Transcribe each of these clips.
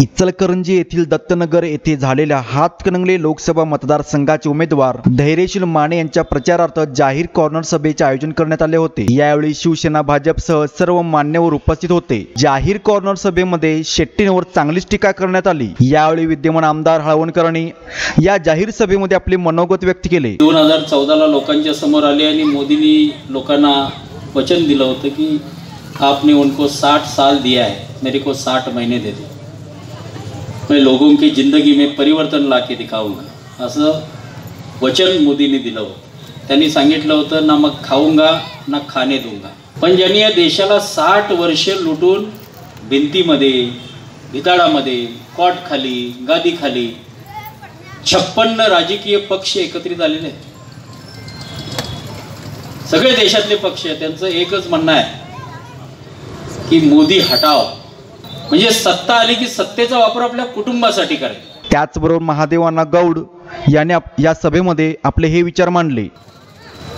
इचलकरंजी येथील दत्तनगर येथे झालेल्या हातकणंगले लोकसभा मतदारसंघाचे उमेदवार धैर्यशील माने यांच्या प्रचारार्थ जाहीर कॉर्नर सभेचे आयोजन करण्यात आले होते. यावेळी शिवसेना भाजपसह सर्व मान्यवर उपस्थित होते. जाहीर कॉर्नर सभेमध्ये शेट्टींवर चांगलीच टीका करण्यात आली. यावेळी विद्यमान आमदार हळवणकरांनी या जाहीर सभेमध्ये आपले मनोगत व्यक्त केले. दोन हजार चौदाला लोकांच्या समोर आले आणि मोदींनी लोकांना वचन दिलं होतं की आपने उनको साठ साल दिया है. मेरे को साठ महिने दे मैं लोगों की ज़िंदगी में परिवर्तन ला के दिखाऊंगा। असं वचन मोदींनी दिलं होतं. त्यांनी सांगितलं होतं ना मग खाऊंगा ना खाणे दूंगा. पण ज्यांनी या देशाला साठ वर्ष लुटून भिंतीमध्ये भिताडामध्ये कॉटखाली गादीखाली छप्पन्न राजकीय पक्ष एकत्रित आलेले आहेत. सगळे देशातले पक्ष त्यांचं एकच म्हणणं आहे की मोदी हटाव म्हणजे सत्ता आली की सत्तेचा वापर आपल्या कुटुंबासाठी करायचा. त्याचबरोबर महादेवांना गौड यांनी या सभेमध्ये आपले हे विचार मांडले.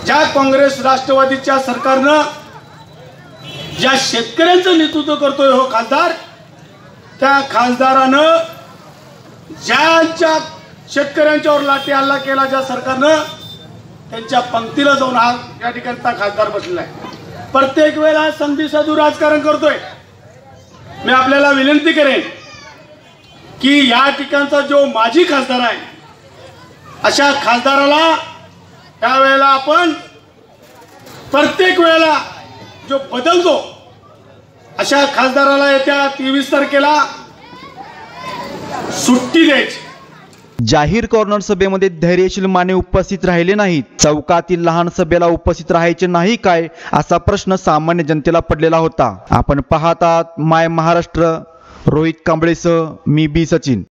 ज्या काँग्रेस राष्ट्रवादीच्या सरकारनं ज्या शेतकऱ्यांचं नेतृत्व करतोय हो खासदार त्या खासदारानं ज्यांच्या शेतकऱ्यांच्यावर लाठी हल्ला केला ज्या सरकारनं त्यांच्या पंक्तीला जाऊन हा या ठिकाणचा खासदार बसलेला आहे. प्रत्येक वेळेला संधी साधू राजकारण करतोय. मी आपल्याला विनंती करेन की या ठिकाणचा जो माजी खासदार आहे अशा खासदाराला त्यावेळेला आपण प्रत्येक वेळेला जो बदलतो अशा खासदाराला येत्या तेवीस तारखेला सुट्टी द्यायची. जाहीर कॉर्नर सभेमध्ये धैर्यशील माने उपस्थित राहिले नाहीत. चौकातील लहान सभेला उपस्थित राहायचे नाही काय असा प्रश्न सामान्य जनतेला पडलेला होता. आपण पाहतात माय महाराष्ट्र रोहित कांबळेसह मी बी सचिन.